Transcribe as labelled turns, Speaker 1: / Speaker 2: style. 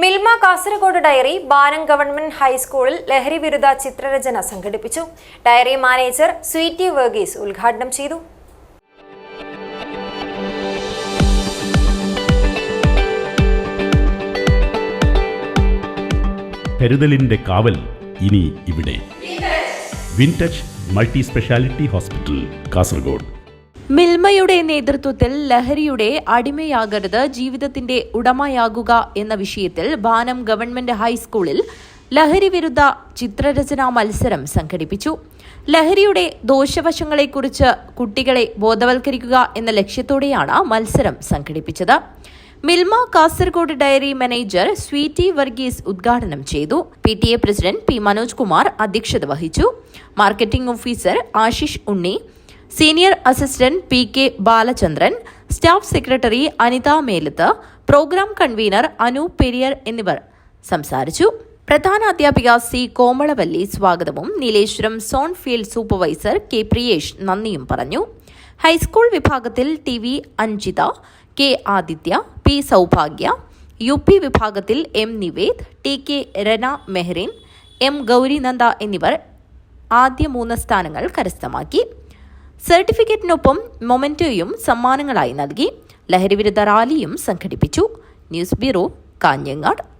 Speaker 1: Milma Kasaragod dairy ബാനം government ഹൈസ്കൂളിൽ ലഹരി വിരുദ്ധ ചിത്രരചന സംഘടിപ്പിച്ചു. ഡയറി മാനേജർ സ്വീറ്റി വർഗീസ് ഉദ്ഘാടനം ചെയ്തു.
Speaker 2: കരുതലിന്റെ കാവൽ ഇനി ഇവിടെ. Wintouch multi speciality hospital Kasaragod.
Speaker 3: മിൽമയുടെ നേതൃത്വത്തിൽ ലഹരിയുടെ അടിമയാകരുത് ജീവിതത്തിന്റെ ഉടമയാകുക എന്ന വിഷയത്തിൽ ബാനം ഗവൺമെന്റ് ഹൈസ്കൂളിൽ ലഹരി വിരുദ്ധ ചിത്രരചനാ മത്സരം സംഘടിപ്പിച്ചു. ലഹരിയുടെ ദോഷവശങ്ങളെക്കുറിച്ച് കുട്ടികളെ ബോധവൽക്കരിക്കുക എന്ന ലക്ഷ്യത്തോടെയാണ് മത്സരം സംഘടിപ്പിച്ചത്. മിൽമ കാസർഗോഡ് ഡയറി മാനേജർ സ്വീറ്റി വർഗീസ് ഉദ്ഘാടനം ചെയ്തു. P T A president P Manoj Kumar അധ്യക്ഷത വഹിച്ചു. Marketing officer Ashish Unni senior assistant P K Balachandran staff secretary Anitha Melath programme convener Anu Periyar എന്നിവർ സംസാരിച്ചു. പ്രധാന അധ്യാപിക സി കോമളവല്ലി സ്വാഗതവും. Nileshwaram zone field supervisor K Priyesh നന്ദിയും പറഞ്ഞു. High school വിഭാഗത്തിൽ T V Anjitha K Adithya P Saubhagya U P വിഭാഗത്തിൽ M Nived T K രന Mehrin M Gaurinanda എന്നിവർ ആദ്യ മൂന്ന് സ്ഥാനങ്ങൾ കരസ്ഥമാക്കി. സർട്ടിഫിക്കറ്റിനൊപ്പം മൊമെന്റോയും സമ്മാനങ്ങളായി നൽകി ലഹരിവിരുദ്ധ റാലിയും സംഘടിപ്പിച്ചു. News bureau Kanhangad.